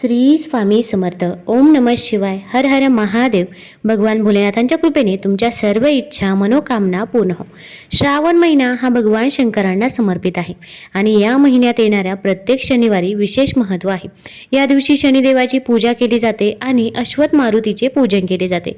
श्री स्वामी समर्थ. ओम नमः शिवाय. हर हर महादेव. भगवान भोलेनाथांच्या कृपेने तुमच्या सर्व इच्छा मनोकामना पूर्ण हो. श्रावण महिना हा भगवान शंकरांना समर्पित आहे आणि या महिन्यात येणाऱ्या प्रत्येक शनिवारी विशेष महत्त्व आहे. या दिवशी शनिदेवाची पूजा केली जाते आणि अश्वथ मारुतीचे पूजन केले जाते.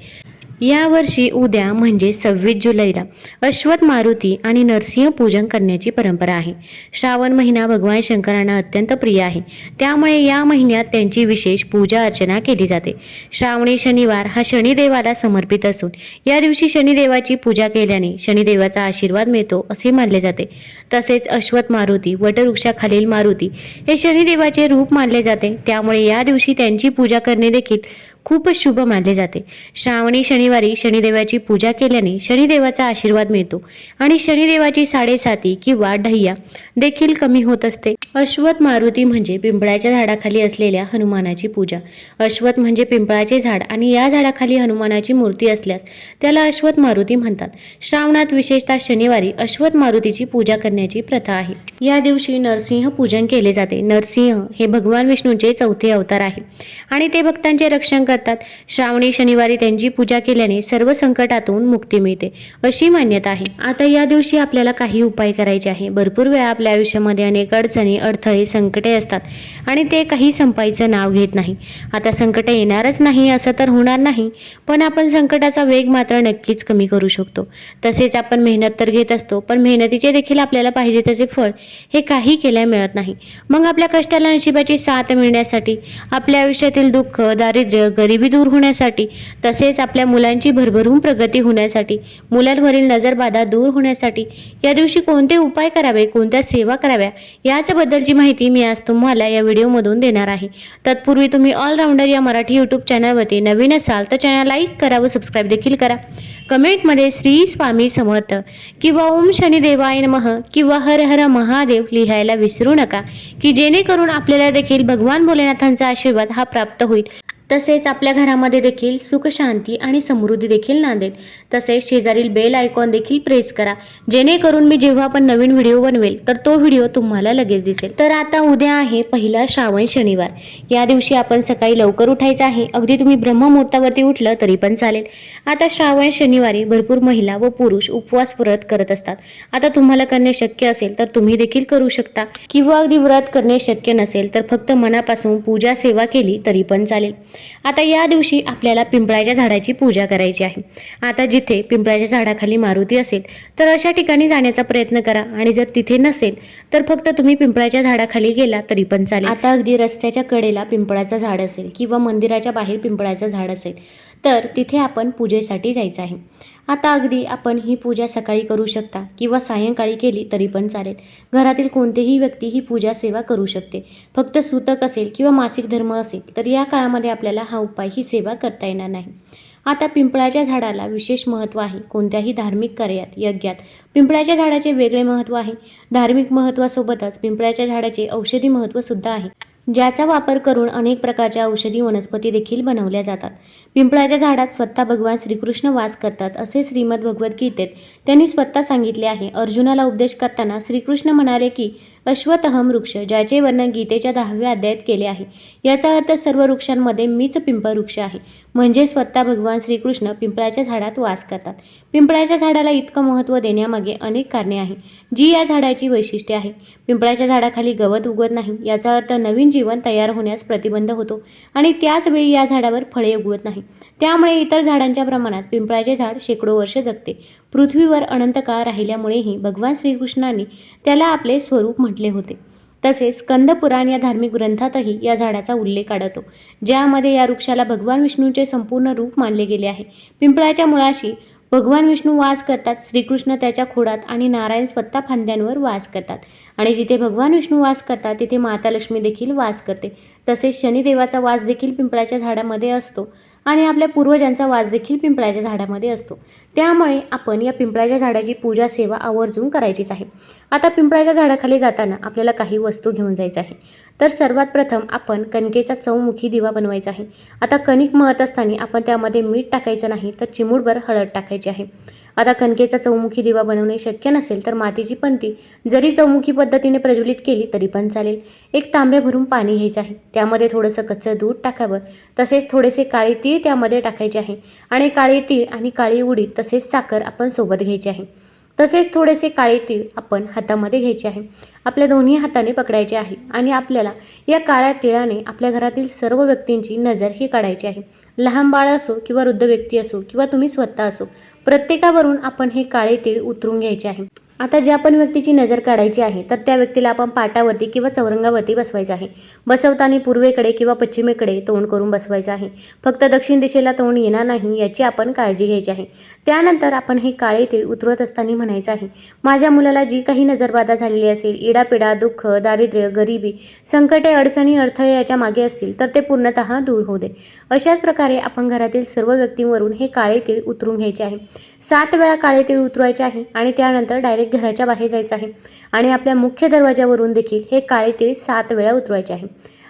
यावर्षी उद्या म्हणजे सव्वीस जुलैला अश्वथ मारुती आणि नरसिंह पूजन करण्याची परंपरा आहे. श्रावण महिना भगवान शंकरांना अत्यंत प्रिय आहे. त्यामुळे या महिन्यात त्यांची विशेष पूजा अर्चना केली जाते. श्रावणी शनिवार हा शनिदेवाला समर्पित असून या दिवशी शनिदेवाची पूजा केल्याने शनिदेवाचा आशीर्वाद मिळतो असे मानले जाते. तसेच अश्वत मारुती वटवृक्षाखालील मारुती हे शनिदेवाचे रूप मानले जाते. त्यामुळे या दिवशी त्यांची पूजा करणे देखील खूपच शुभ मानले जाते. श्रावणी शनिवारी शनिदेवाची पूजा केल्याने शनिदेवाचा आशीर्वाद मिळतो आणि शनिदेवाची साडेसाती किंवा ढय्या देखील कमी होत असते. अश्वथ मारुती म्हणजे पिंपळाच्या झाडाखाली असलेल्या हनुमानाची पूजा. अश्वथ म्हणजे पिंपळाचे झाड आणि या झाडाखाली हनुमानाची मूर्ती असल्यास त्याला अश्वथ मारुती म्हणतात. श्रावणात विशेषतः शनिवारी अश्वथ मारुतीची पूजा करण्याची प्रथा आहे. या दिवशी नरसिंह पूजन केले जाते. नरसिंह हे भगवान विष्णूंचे चौथे अवतार आहे आणि ते भक्तांचे रक्षण करतात श्रावणी शनिवारी त्यांची पूजा केल्याने सर्व संकटातून मुक्ती मिळते अशी मान्यता आहे. आता या दिवशी आपल्याला काही उपाय करायचे आहे. भरपूर वेळा आपल्या आयुष्यामध्ये अनेक अडचणी अडथळे संकटे असतात आणि ते काही संपायचं नाव घेत नाही. आता संकट येणारच नाही असं तर होणार नाही पण आपण संकटाचा वेग मात्र नक्कीच कमी करू शकतो. तसेच आपण मेहनत तर घेत असतो पण मेहनतीचे देखील आपल्याला पाहिजे तसे फळ हे काही केल्या मिळत नाही. मग आपल्या कष्टाला नशिबाची साथ मिळण्यासाठी आपल्या आयुष्यातील दुःख दारिद्र्य गरिबी दूर होण्यासाठी तसेच आपल्या मुलांची भरभरून प्रगती होण्यासाठी मुलांवरील नजरबाधा दूर होण्यासाठी या दिवशी कोणते उपाय करावे कोणत्या सेवा कराव्या याचबद्दलची माहिती मी आज तुम्हाला या व्हिडिओमधून देणार आहे. तत्पूर्वी तुम्ही ऑलराऊंडर या मराठी यूट्यूब चॅनलवरती नवीन असाल तर चॅनल लाईक करा व सबस्क्राईब देखील करा. कमेंटमध्ये श्री स्वामी समर्थ किंवा ओम शनिदेवाय नमः किंवा हर हर महादेव लिहायला विसरू नका की जेणेकरून आपल्याला देखील भगवान भोलेनाथांचा आशीर्वाद हा प्राप्त होईल. तसेच आपल्या घरामध्ये देखील सुखशांती आणि समृद्धी देखील नांदेल तसेच शेजारील बेल आयकॉन देखील प्रेस करा. जेणेकरून मी जेव्हा पण नवीन व्हिडिओ बनवेल तर तो व्हिडिओ तुम्हाला लगेच दिसेल. तर आता उद्या आहे पहिला श्रावण शनिवार. या दिवशी आपण सकाळी लवकर उठायचं आहे. अगदी तुम्ही ब्रह्ममुहूर्तावरती उठलं तरी पण चालेल. आता श्रावण शनिवारी भरपूर महिला व पुरुष उपवास व्रत करत असतात. आता तुम्हाला करणे शक्य असेल तर तुम्ही देखील करू शकता. किंवा अगदी व्रत करणे शक्य नसेल तर फक्त मनापासून पूजा सेवा केली तरी पण चालेल. आता या दिवशी आपल्याला पिंपळाच्या झाडाची पूजा करायची आहे. आता जिथे पिंपळाच्या झाडाखाली मारुती असेल तर अशा ठिकाणी जाण्याचा प्रयत्न करा. आणि जर तिथे नसेल तर फक्त तुम्ही पिंपळाच्या झाडाखाली गेला तरी पण चालेल. आता अगदी रस्त्याच्या कडेला पिंपळाचं झाड असेल किंवा मंदिराच्या बाहेर पिंपळाचं झाड असेल तर तिथे आपण पूजेसाठी जायचं आहे. आता अगदी आपण ही पूजा सकाळी करू शकता किंवा सायंकाळी केली तरी पण चालेल. घरातील कोणतीही व्यक्ती ही पूजा सेवा करू शकते. फक्त सूतक असेल किंवा मासिक धर्म असेल तर या काळामध्ये आपल्याला हा उपाय ही सेवा करता येणार नाही. आता पिंपळाच्या झाडाला विशेष महत्त्व आहे. कोणत्याही धार्मिक कार्यात यज्ञात पिंपळाच्या झाडाचे वेगळे महत्त्व आहे. धार्मिक महत्त्वासोबतच पिंपळाच्या झाडाचे औषधी महत्त्वसुद्धा आहे. ज्याचा वापर करून अनेक प्रकारच्या औषधी वनस्पती देखील बनवल्या जातात. पिंपळाच्या झाडात स्वतः भगवान श्रीकृष्ण वास करतात असे श्रीमद भगवद्गीतेत त्यांनी स्वतः सांगितले आहे. अर्जुनाला उपदेश करताना श्रीकृष्ण म्हणाले की अश्वतहम वृक्ष ज्याचे वर्णन गीतेच्या दहाव्या अध्यायात केले आहे. याचा अर्थ सर्व वृक्षांमध्ये मीच पिंपळ वृक्ष आहे. म्हणजे स्वतः भगवान श्रीकृष्ण पिंपळाच्या झाडात वास करतात. पिंपळाच्या झाडाला इतकं महत्त्व देण्यामागे अनेक कारणे आहे जी या झाडाची वैशिष्ट्ये आहे पिंपळाच्या झाडाखाली गवत उगवत नाही याचा अर्थ नवीन जीवन तयार होण्यास प्रतिबंध होतो आणि त्याच वेळी या झाडावर फळे उगवत नाही. त्यामुळे इतर झाडांच्या प्रमाणात पिंपळाचे झाड शेकडो वर्ष जगते. पृथ्वीवर अनंत काळ राहिल्यामुळेही भगवान श्रीकृष्णांनी त्याला आपले स्वरूप म्हटले होते. तसेच स्कंदपुराण या धार्मिक ग्रंथातही या झाडाचा उल्लेख आढळतो ज्यामध्ये या वृक्षाला भगवान विष्णूचे संपूर्ण रूप मानले गेले आहे. पिंपळाच्या मुळाशी भगवान विष्णू वास करतात श्रीकृष्ण त्याच्या खोडात आणि नारायण स्वतः फांद्यांवर वास करतात. आणि जिथे भगवान विष्णू वास करतात तिथे माता लक्ष्मी देखील वास करते. तसेच शनिदेवाचा वास देखील पिंपळाच्या झाडामध्ये असतो आणि आपल्या पूर्वजांचा वास देखील पिंपळाच्या झाडामध्ये असतो. त्यामुळे आपण या पिंपळाच्या झाडाची पूजा सेवा आवर्जून करायचीच आहे. आता पिंपळाच्या झाडाखाली जाताना आपल्याला काही वस्तू घेऊन जायचं आहे. तर सर्वात प्रथम आपण कणकेचा चौमुखी दिवा बनवायचा आहे. आता कणिक मळत असताना आपण त्यामध्ये मीठ टाकायचं नाही तर चिमूटभर हळद टाकायची आहे. आता कणकेचा चौमुखी दिवा बनवणे शक्य नसेल तर मातीची पंती जरी चौमुखी पद्धतीने प्रज्वलित केली तरी पण चालेल. एक तांबे भरून पाणी घ्यायचं आहे. त्यामध्ये थोडंसं कच्चं दूध टाकावं. तसेच थोडेसे काळे तीळ त्यामध्ये टाकायचे आहे. आणि काळे तीळ आणि काळी उडीद तसेच साखर आपण सोबत घ्यायची आहे. तसेच थोडेसे काळे तीळ आपण हातामध्ये घ्यायचे आहे. आपल्या दोन्ही हाताने पकडायचे आहे. आणि आपल्याला या काळ्या तिळाने आपल्या घरातील सर्व व्यक्तींची नजर ही काढायची आहे. लहान बाळ असो किंवा वृद्ध व्यक्ती असो किंवा तुम्ही स्वतः असो प्रत्येकावरून आपण हे काळे तीळ उतरून घ्यायचे आहे. आता ज्या पण व्यक्तीची नजर काढायची आहे तर त्या व्यक्तीला आपण पाटावरती किंवा चौरंगावरती बसवायचं आहे. बसवताना पूर्वेकडे किंवा पश्चिमेकडे तोंड करून बसवायचं आहे. फक्त दक्षिण दिशेला तोंड येणार नाही याची आपण काळजी घ्यायची आहे. त्यानंतर आपण हे काळे तीळ उतरवत असताना म्हणायचं आहे माझ्या मुलाला जी काही नजरबाधा झालेली असेल इडापिडा दुःख दारिद्र्य गरिबी संकटे अडचणी अडथळे याच्या मागे असतील तर ते पूर्णतः दूर होऊ दे. अशाच प्रकारे आपण घरातील सर्व व्यक्तींवरून हे काळे तीळ उतरून घ्यायचे आहे. सात वेळा काळे तीळ उतरवायचे आहे आणि त्यानंतर डायरेक्ट घराच्या बाहेर जायचं आहे. आणि आपल्या मुख्य दरवाजावरून देखील हे काळे तीळ सात वेळा उतरवायचे आहे.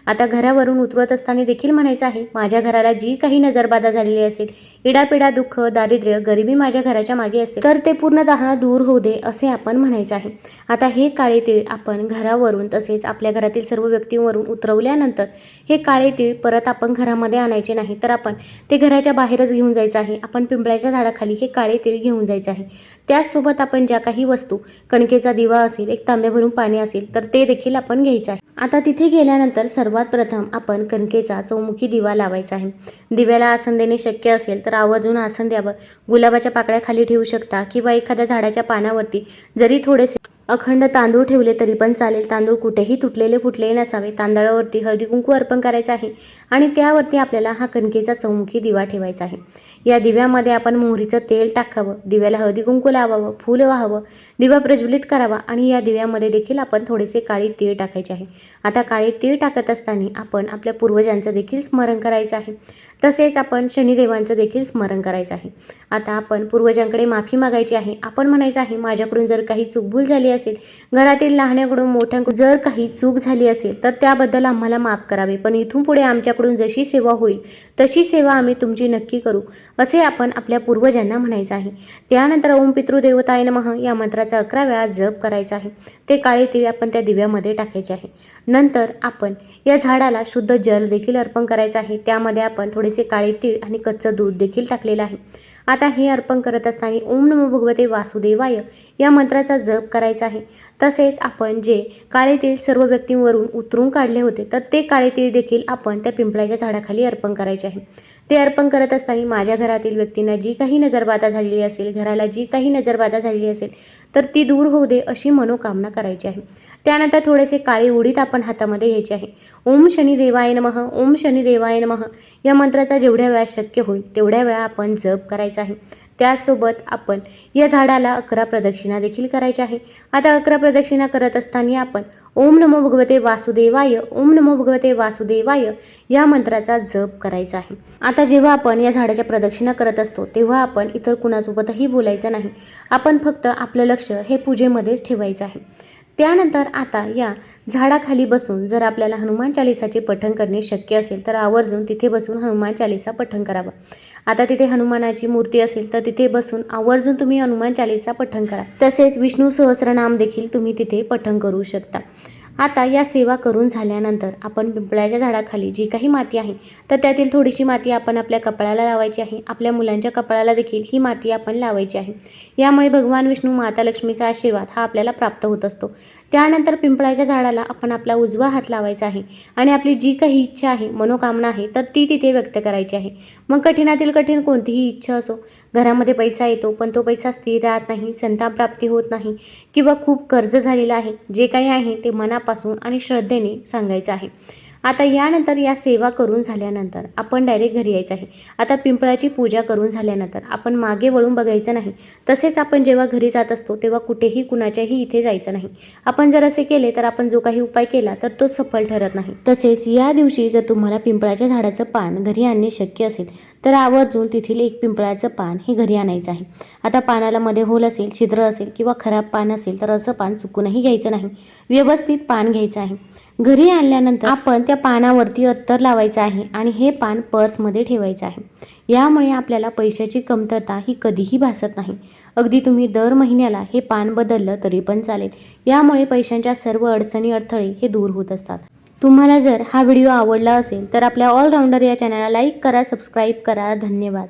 आता घरावरून उतरवत असताना देखील म्हणायचं आहे माझ्या घराला जी काही नजरबाधा झालेली असेल इडापिडा दुःख दारिद्र्य गरिबी माझ्या घराच्या मागे असेल तर ते पूर्णतः दूर होऊ दे असे आपण म्हणायचं आहे. आता हे काळे तीळ आपण घरावरून तसेच आपल्या घरातील सर्व व्यक्तींवरून उतरवल्यानंतर हे काळे तीळ परत आपण घरामध्ये आणायचे नाही तर आपण ते घराच्या बाहेरच घेऊन जायचं आहे. आपण पिंपळाच्या झाडाखाली हे काळे तीळ घेऊन जायचं आहे. त्याचसोबत आपण ज्या काही वस्तू कणकेचा दिवा असेल एक तांब्या भरून पाणी असेल तर ते देखील आपण घ्यायचं आहे. आता तिथे गेल्यानंतर सर्व सर्वात प्रथम आपण कणकेचा चौमुखी दिवा लावायचा आहे. दिव्याला आसन देणे शक्य असेल तर आवर्जून आसन द्यावं. गुलाबाच्या पाकळ्या खाली ठेवू शकता किंवा एखाद्या झाडाच्या पानावरती जरी थोडेसे अखंड तांदूळ ठेवले तरी पण चालेल. तांदूळ कुठेही तुटलेले फुटलेले नसावे. तांदळावरती हळदी कुंकू अर्पण करायचं आहे आणि त्यावरती आपल्याला हा कणकेचा चौमुखी दिवा ठेवायचा आहे. या दिव्यामध्ये आपण मोहरीचं तेल टाकावं दिव्याला हळदी कुंकू लावावं फूल वाहावं दिवा प्रज्वलित करावा आणि या दिव्यामध्ये देखील आपण थोडेसे काळी तीळ टाकायचे आहे. आता काळी तीळ टाकत असताना आपण आपल्या पूर्वजांचं देखील स्मरण करायचं आहे. तसेच आपण शनिदेवांचं देखील स्मरण करायचं आहे. आता आपण पूर्वजांकडे माफी मागायची आहे. आपण म्हणायचं आहे माझ्याकडून जर काही चूकभूल झाली असेल घरातील लहान्याकडून मोठ्यांकडून जर काही चूक झाली असेल तर त्याबद्दल आम्हाला माफ करावे. पण इथून पुढे आमच्याकडून जशी सेवा होईल तशी सेवा आम्ही तुमची नक्की करू असे आपण आपल्या पूर्वजांना म्हणायचं आहे. त्यानंतर ओम पितृदेवताय नमः या मंत्राचा अकरा वेळा जप करायचा आहे. ते काळे दिवे आपण त्या दिव्यामध्ये टाकायचे आहे. नंतर आपण या झाडाला शुद्ध जल देखील अर्पण करायचं आहे. त्यामध्ये आपण थोडे थोडेसे काळे तीळ आणि कच्चं दूध देखील टाकलेलं आहे. आता हे अर्पण करत असताना ओम नमो भगवते वासुदेवाय या मंत्राचा जप करायचा आहे. तसेच आपण जे काळे तीळ सर्व व्यक्तींवरून उतरून काढले होते तर ते काळे तीळ देखील आपण त्या पिंपळाच्या झाडाखाली अर्पण करायचे आहे. ते अर्पण करत असताना माझ्या घरातील व्यक्तींना जी काही नजरबाधा झालेली असेल घराला जी काही नजरबाधा झालेली असेल तर ती दूर होऊ दे अशी मनोकामना करायची आहे. त्यानंतर थोडेसे काळे उडीत आपण हातामध्ये घ्यायचे आहे. ओम शनी देवाय नमः ओम शनी देवाय नमः या मंत्राचा जेवढ्या वेळा शक्य होईल तेवढ्या वेळा आपण जप करायचा आहे. त्यासोबत आपण या झाडाला अकरा प्रदक्षिणा देखील करायच्या आहे. आता अकरा प्रदक्षिणा करत असताना आपण ओम नमो भगवते वासुदेवाय ओम नमो भगवते वासुदेवाय या मंत्राचा जप करायचा आहे. आता जेव्हा आपण या झाडाच्या प्रदक्षिणा करत असतो तेव्हा आपण इतर कुणासोबतही बोलायचं नाही. आपण फक्त आपलं लक्ष हे पूजेमध्येच ठेवायचं आहे. त्यानंतर आता या झाडाखाली बसून जर आपल्याला हनुमान चालिसाचे पठण करणे शक्य असेल तर आवर्जून तिथे बसून हनुमान चालिसा पठण करावं. आता तिथे हनुमानाची मूर्ती असेल तर तिथे बसून आवर्जून तुम्ही हनुमान चालिसा पठण करा. तसेच विष्णू सहस्रनाम देखील तुम्ही तिथे पठण करू शकता. आता या सेवा करून झाल्यानंतर आपण पिंपळाच्या झाडाखाली जी काही माती आहे तर त्यातील थोडीशी माती आपण आपल्या कपाळाला लावायची आहे. आपल्या मुलांच्या कपाळाला देखील ही माती आपण लावायची आहे. यामुळे भगवान विष्णू माता लक्ष्मीचा आशीर्वाद हा आपल्याला प्राप्त होत असतो. त्यानंतर पिंपळाच्या झाडाला आपण आपला उजवा हात लावायचा आहे आणि आपली जी काही इच्छा आहे मनोकामना आहे तर ती तिथे व्यक्त करायची आहे. मग कठीणातील कठीण कोणतीही इच्छा असो घरामध्ये पैसा येतो पण तो पैसा स्थिर राहत नाही संतानप्राप्ती होत नाही किंवा खूप कर्ज झालेलं आहे. जे काही आहे ते मनापासून आणि श्रद्धेने सांगायचं आहे. आता यानंतर या सेवा करून झाल्यानंतर आपण डायरेक्ट घरी यायचं आहे. आता पिंपळाची पूजा करून झाल्यानंतर आपण मागे वळून बघायचं नाही. तसेच आपण जेव्हा घरी जात असतो तेव्हा कुठेही कुणाच्याही इथे जायचं नाही. आपण जर असे केले तर आपण जो काही उपाय केला तर तो सफल ठरत नाही. तसेच या दिवशी जर तुम्हाला पिंपळाच्या झाडाचं पान घरी आणणे शक्य असेल तर आवर्जून तेथील एक पिंपळाचं पान हे घरी आणायचं आहे. आता पानाला मध्ये होल असेल छिद्र असेल किंवा खराब पान असेल तर असं पान चुकूनही घ्यायचं नाही. व्यवस्थित पान घ्यायचं आहे. घरी आणल्यानंतर आपण त्या पानावरती अत्तर लावायचं आहे आणि हे पान पर्समध्ये ठेवायचं आहे. यामुळे आपल्याला पैशाची कमतरता ही कधीही भासत नाही. अगदी तुम्ही दर महिन्याला हे पान बदललं तरी पण चालेल. यामुळे पैशांच्या सर्व अडचणी अडथळे हे दूर होत असतात. तुम्हाला जर हा व्हिडिओ आवडला असेल तर आपल्या ऑलराऊंडर या चॅनलला लाईक करा सबस्क्राईब करा. धन्यवाद.